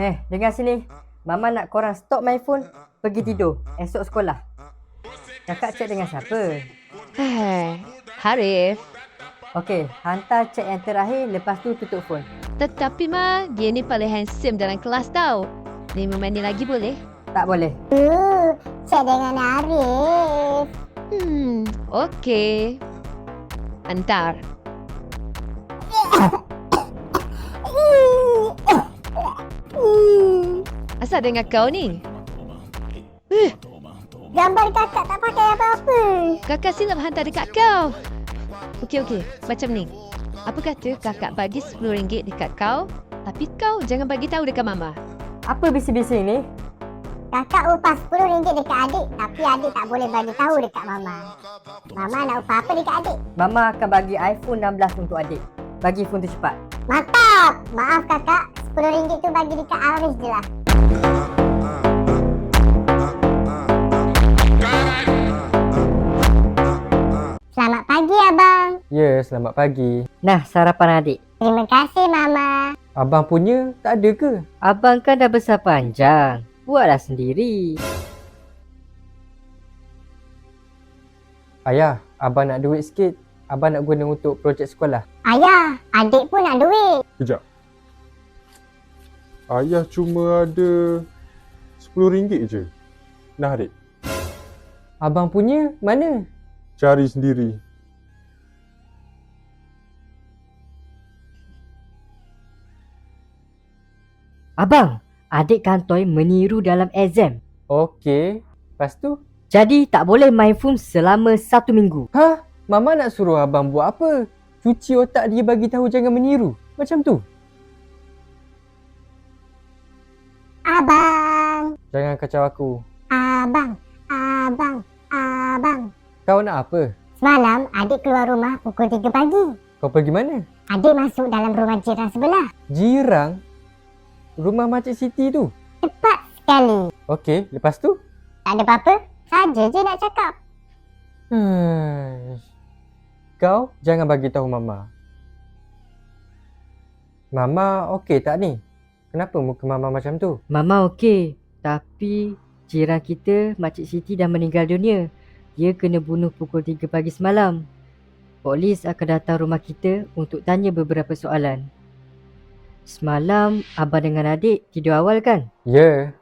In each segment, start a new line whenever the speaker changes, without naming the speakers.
Eh, dengar sini. Mama nak korang stop main phone, pergi tidur. Esok sekolah. Kakak cek dengan siapa?
Eh, Harif.
Okey, hantar cek yang terakhir lepas tu tutup phone.
Tetapi Ma, dia ni paling handsome dalam kelas tau. Lima minit lagi boleh?
Tak boleh.
Uh, cek dengan Arif.
Hmm, okey. Hantar. Asal dengan kau ni?
Gambar kakak tak pakai apa-apa.
Kakak silap hantar dekat kau. Okey, okey. Macam ni. Apa kata kakak bagi RM10 dekat kau, tapi kau jangan bagi tahu dekat mama.
Apa bising-bising ni?
Kakak upah RM10 dekat adik tapi adik tak boleh bagi tahu dekat mama. Mama nak upah apa dekat adik?
Mama akan bagi iPhone 16 untuk adik. Bagi phone tu cepat.
Mantap! Maaf kakak, RM10 tu bagi dekat Arif je lah. Selamat pagi abang.
Ya, selamat pagi.
Nah, sarapan adik.
Terima kasih mama.
Abang punya tak ada ke?
Abang kan dah besar panjang. Buatlah sendiri.
Ayah, abang nak duit sikit. Abang nak guna untuk projek sekolah.
Ayah, adik pun nak duit.
Kejap. Ayah cuma ada RM10 je. Nah, adik.
Abang punya mana?
Cari sendiri.
Abang, adik kantoi meniru dalam exam.
Okey. Lepas tu?
Jadi tak boleh main phone selama satu minggu.
Ha? Mama nak suruh abang buat apa? Cuci otak dia bagi tahu jangan meniru. Macam tu.
Abang,
Jangan kacau aku.
abang, abang, abang.
Kau nak apa?
Semalam adik keluar rumah pukul 3 pagi.
Kau pergi mana?
Adik masuk dalam rumah jiran sebelah.
Jirang? Rumah Makcik Siti tu?
Cepat sekali.
Okey, lepas tu?
Tak ada apa-apa. Saja je nak cakap.
Hmm. Kau jangan bagi tahu mama. Mama okey tak ni? Kenapa muka mama macam tu?
Mama okey, tapi jiran kita Makcik Siti dah meninggal dunia. Dia kena bunuh pukul 3 pagi semalam. Polis akan datang rumah kita untuk tanya beberapa soalan. Semalam abang dengan adik tidur awal kan?
Ya.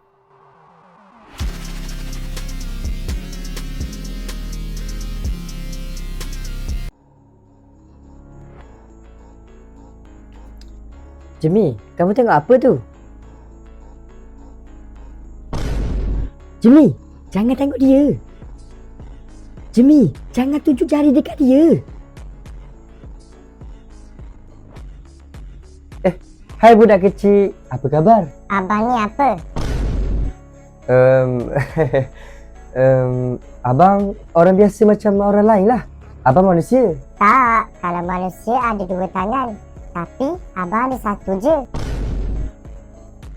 Jemi, kamu tengok apa tu? Jemi, jangan tengok dia. Jemi, jangan tunjuk jari dekat dia.
Hai budak kecil, apa khabar?
Abang ni apa?
Um, um, abang orang biasa macam orang lain lah. Abang manusia.
Tak, kalau manusia ada dua tangan. Tapi abang ada satu je.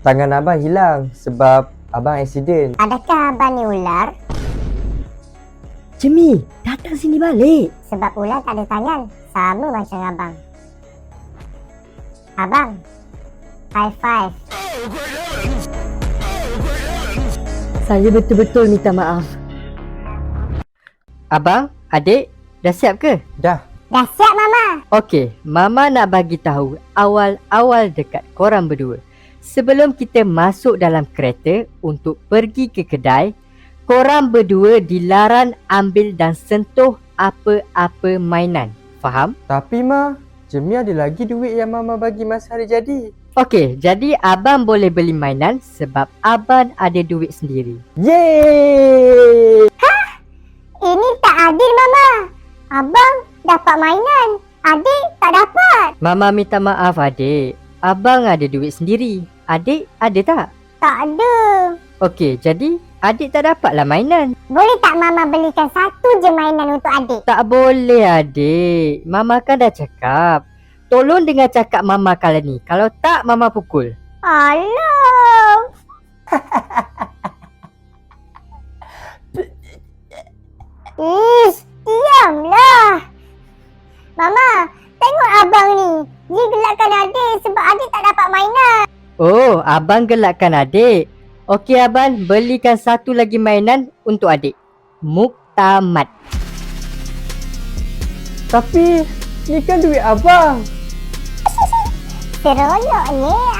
Tangan abang hilang sebab abang accident.
Adakah abang ni ular?
Jemi, datang sini balik.
Sebab ular tak ada tangan. Sama macam abang. Abang. High five.
Saya betul-betul minta maaf. Abang, adik, dah siap ke?
Dah.
Dah siap mama?
Okey, Mama nak bagi tahu awal-awal dekat korang berdua. Sebelum kita masuk dalam kereta untuk pergi ke kedai, korang berdua dilarang ambil dan sentuh apa-apa mainan. Faham?
Tapi ma, Jemi ada lagi duit yang mama bagi masa hari jadi.
Okey, jadi abang boleh beli mainan sebab abang ada duit sendiri.
Yeay!
Ini tak adil mama. Abang dapat mainan. Adik tak dapat.
Mama minta maaf adik. Abang ada duit sendiri. Adik ada tak?
Tak ada.
Okey, jadi adik tak dapatlah mainan.
Boleh tak mama belikan satu je mainan untuk adik?
Tak boleh adik. Mama kan dah cakap. Tolong dengar cakap mama kali ni. Kalau tak, mama pukul.
Alah. Ish, diamlah. Mama, tengok abang ni. Dia gelakkan adik sebab adik tak dapat mainan.
Oh, abang gelakkan adik. Okey abang, belikan satu lagi mainan untuk adik. Muktamad.
Tapi ni kan duit abang.
Seronoknya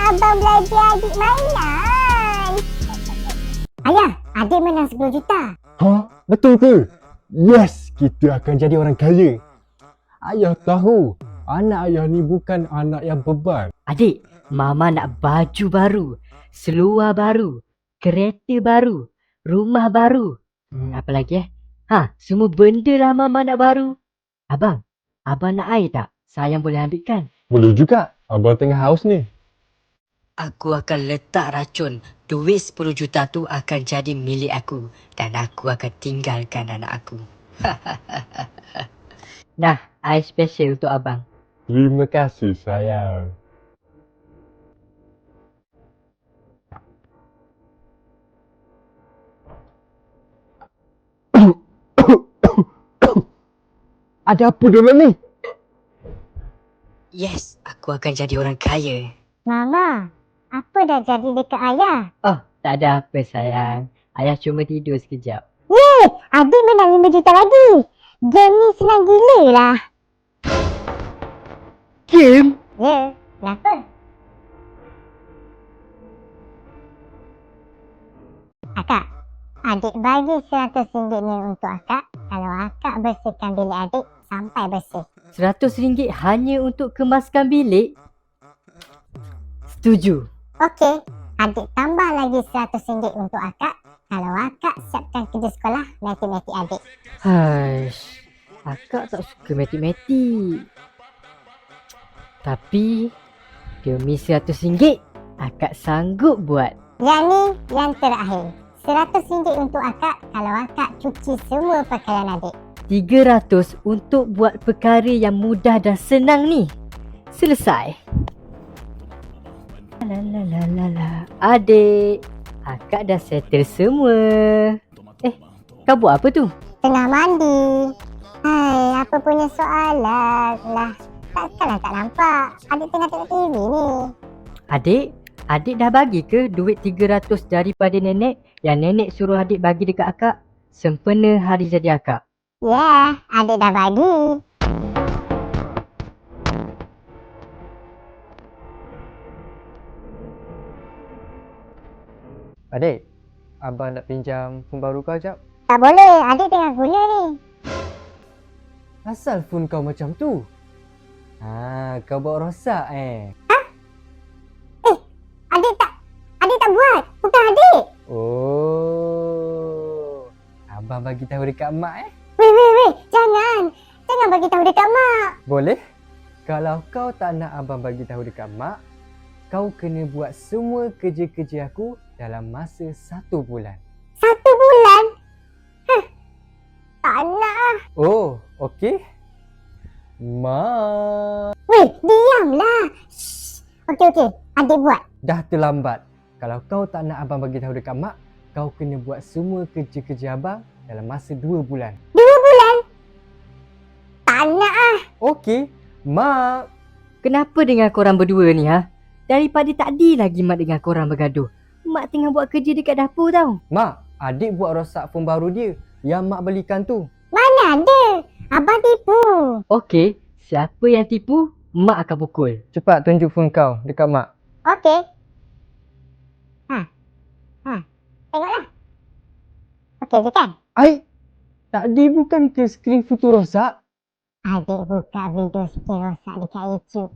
abang belajar adik mainan. Ayah, adik menang 10 juta.
Ha? Betul ke? Yes, kita akan jadi orang kaya. Ayah tahu, anak ayah ni bukan anak yang beban.
Adik, mama nak baju baru, seluar baru, kereta baru, rumah baru. Hmm, apa lagi eh? Ha, semua benda lah mama nak baru. Abang, abang nak air tak? Sayang boleh ambilkan.
Boleh juga. Abang tengah haus ni.
Aku akan letak racun. Duit 10 juta tu akan jadi milik aku. Dan aku akan tinggalkan anak aku. nah, air special untuk abang.
Terima kasih sayang. Ada apa dalam ni?
Yes, aku akan jadi orang kaya.
Mama, apa dah jadi dekat ayah?
Oh, tak ada apa sayang. Ayah cuma tidur sekejap.
Eh, adik menang 5 juta lagi. Game ni senang gila lah.
Game?
Ya, kenapa? Akak, adik bagi RM100 ni untuk akak kalau akak bersihkan bilik adik sampai bersih.
RM100 hanya untuk kemaskan bilik? Setuju.
Okey, adik tambah lagi RM100 untuk akak kalau akak siapkan kerja sekolah matematik adik.
Haish, akak tak suka matematik. Tapi, demi RM100, akak sanggup buat.
Yang ni yang terakhir. RM100 untuk akak kalau akak cuci semua pakaian adik.
300 untuk buat perkara yang mudah dan senang ni. Selesai. La la la la la. Adik, akak dah settle semua. Eh, kau buat apa tu?
Tengah mandi. Hai, apa punya soalan lah. Takkanlah tak nampak. Adik tengah tengok TV ni.
Adik, adik dah bagi ke duit 300 daripada nenek yang nenek suruh adik bagi dekat akak sempena hari jadi akak?
Ya, yeah, adik dah bagi.
Adik, abang nak pinjam phone baru kau jap.
Tak boleh, adik tengah guna ni.
Asal phone kau macam tu? Ha, kau bawa rosak eh.
Adik tak, adik tak buat. Bukan adik.
Oh. Abang bagi tahu dekat mak eh.
Weh, weh, weh. Jangan. Jangan bagi tahu dekat mak.
Boleh? Kalau kau tak nak abang bagi tahu dekat mak, kau kena buat semua kerja-kerja aku dalam masa satu bulan.
Satu bulan? Hah. Tak nak ah.
Oh, okey. Mak.
Weh, diamlah. Shh. Okey, okey. Adik buat.
Dah terlambat. Kalau kau tak nak abang bagi tahu dekat mak, kau kena buat semua kerja-kerja abang dalam masa dua bulan.
Dua bulan? Tak nak ah.
Okey. Mak.
Kenapa dengan korang berdua ni ha? Daripada tadi lagi mak dengan korang bergaduh. Mak tengah buat kerja dekat dapur tau.
Mak, adik buat rosak phone baru dia yang mak belikan tu.
Mana ada? Abang tipu.
Okey, siapa yang tipu, mak akan pukul.
Cepat tunjuk phone kau dekat mak.
Okey. Ha. Ha. Tengoklah. Okey je kan?
Ai, tadi bukan ke skrin foto rosak?
Adik buka video skrin rosak dekat YouTube.